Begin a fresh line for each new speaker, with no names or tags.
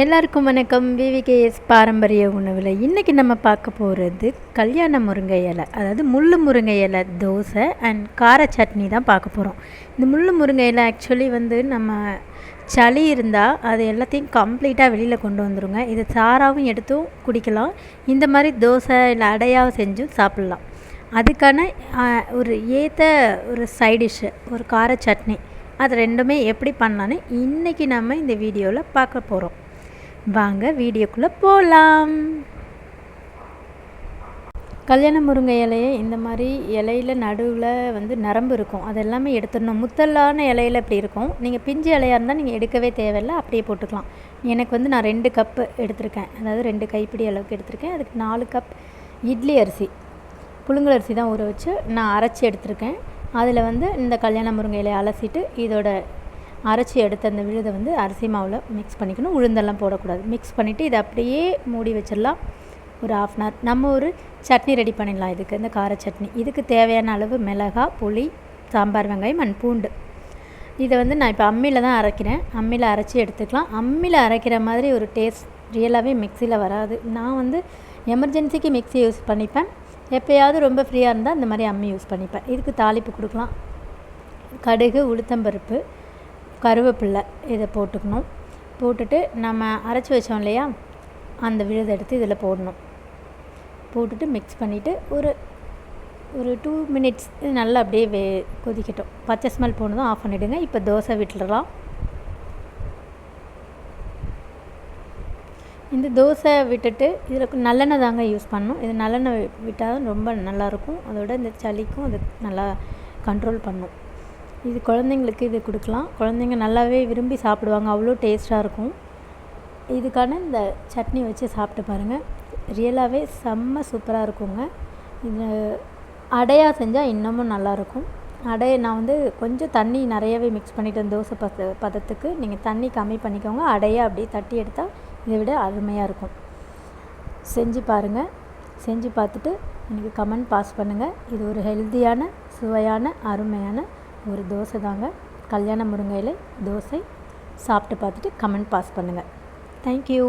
எல்லாருக்கும் வணக்கம். விவிகேஎஸ் பாரம்பரிய உணவில் இன்றைக்கி நம்ம பார்க்க போகிறது கல்யாண முருங்கை இலை அதாவது முள் முருங்கை இலை தோசை அண்ட் கார சட்னி தான் பார்க்க போகிறோம் இந்த முள் முருங்கை இலை ஆக்சுவலி வந்து நம்ம சளி இருந்தால் அது எல்லாத்தையும் கம்ப்ளீட்டாக வெளியில் கொண்டு வந்துடுங்க இதை சாராகவும் எடுத்தும் குடிக்கலாம். இந்த மாதிரி தோசை இல்லை அடையாக செஞ்சும் சாப்பிட்லாம். அதுக்கான ஒரு ஏற்ற ஒரு சைடிஷ்ஷு ஒரு கார சட்னி அது ரெண்டுமே எப்படி பண்ணலான்னு இன்றைக்கி நம்ம இந்த வீடியோவில் பார்க்க போகிறோம் வாங்க வீடியோக்குள்ளே போகலாம் கல்யாண முருங்கை இலையை இந்த மாதிரி இலையில நடுவில் வந்து நரம்பு இருக்கும். அது எல்லாமே எடுத்துடணும். முத்தலான இலையில இப்படி இருக்கும். நீங்கள் பிஞ்சு இலையாக இருந்தால் நீங்கள் எடுக்கவே தேவையில்லை. அப்படியே போட்டுக்கலாம். எனக்கு வந்து நான் ரெண்டு கப்பு எடுத்திருக்கேன். அதாவது ரெண்டு கைப்பிடி அளவுக்கு எடுத்திருக்கேன். அதுக்கு நாலு கப் இட்லி அரிசி. புழுங்கல் அரிசி தான் ஊற வச்சு நான் அரைச்சி எடுத்திருக்கேன். அதில் வந்து இந்த கல்யாண முருங்கை இலையை அலசிட்டு இதோட அரைச்சி எடுத்த அந்த விழுதை வந்து அரிசி மாவில் மிக்ஸ் பண்ணிக்கணும். உளுந்தெல்லாம் போடக்கூடாது. மிக்ஸ் பண்ணிவிட்டு இதை அப்படியே மூடி வச்சிடலாம். ஒரு ஆஃப் அன் ஹவர் நம்ம ஒரு சட்னி ரெடி பண்ணிடலாம் இதுக்கு. இந்த கார சட்னி. இதுக்கு தேவையான அளவு மிளகா புளி சாம்பார் வெங்காயம் அண்ட் பூண்டு. இதை வந்து நான் இப்போ அம்மியில் தான் அரைக்கிறேன். அம்மியில் அரைச்சி எடுத்துக்கலாம். அம்மியில் அரைக்கிற மாதிரி ஒரு டேஸ்ட் ரியலாகவே மிக்சியில் வராது. நான் வந்து எமர்ஜென்சிக்கு மிக்ஸி யூஸ் பண்ணிப்பேன். எப்போயாவது ரொம்ப ஃப்ரீயாக இருந்தால் இந்த மாதிரி அம்மி யூஸ் பண்ணிப்பேன். இதுக்கு தாளிப்பு கொடுக்கலாம். கடுகு உளுத்தம்பருப்பு கருவேப்பில்லை இதை போட்டுக்கணும். போட்டுட்டு நம்ம அரைச்சி வச்சோம் இல்லையா? அந்த விழுதை எடுத்து இதில் போடணும். போட்டுட்டு மிக்ஸ் பண்ணிவிட்டு ஒரு ஒரு டூ மினிட்ஸ் இது நல்லா அப்படியே வே கொதிக்கட்டும். பச்சை ஸ்மெல் போனதும் ஆஃப் பண்ணிவிடுங்க இப்போ தோசை விட்டுடலாம். இந்த தோசை விட்டுட்டு இதில் நல்லெண்ணெய் தாங்க யூஸ் பண்ணணும். இது நல்லெண்ணெய் விட்டால் தான் ரொம்ப நல்லாயிருக்கும். அதோட இந்த சளிக்கும் அது நல்லா கண்ட்ரோல் பண்ணும். இது குழந்தைங்களுக்கு இது கொடுக்கலாம். குழந்தைங்க நல்லாவே விரும்பி சாப்பிடுவாங்க. அவ்வளோ டேஸ்ட்டாக இருக்கும். இதுக்கான இந்த சட்னி வச்சு சாப்பிட்டு பாருங்கள் ரியலாகவே செம்ம சூப்பராக இருக்குங்க. இது அடையாக செஞ்சால் இன்னமும் நல்லாயிருக்கும். அடையை நான் வந்து கொஞ்சம் தண்ணி நிறையவே மிக்ஸ் பண்ணிட்டேன் தோசை பத பதத்துக்கு நீங்கள் தண்ணி கம்மி பண்ணிக்கோங்க. அடையாக அப்படியே தட்டி எடுத்தால் இதை விட அருமையாக இருக்கும். செஞ்சு பாருங்கள் செஞ்சு பார்த்துட்டு எனக்கு கமெண்ட் பாஸ் பண்ணுங்கள் இது ஒரு ஹெல்த்தியான சுவையான அருமையான ஒரு தோசை தாங்க. கல்யாண முருங்கையில் தோசை சாப்பிட்டு பார்த்துட்டு கமெண்ட் பாஸ் பண்ணுங்கள் தேங்க்யூ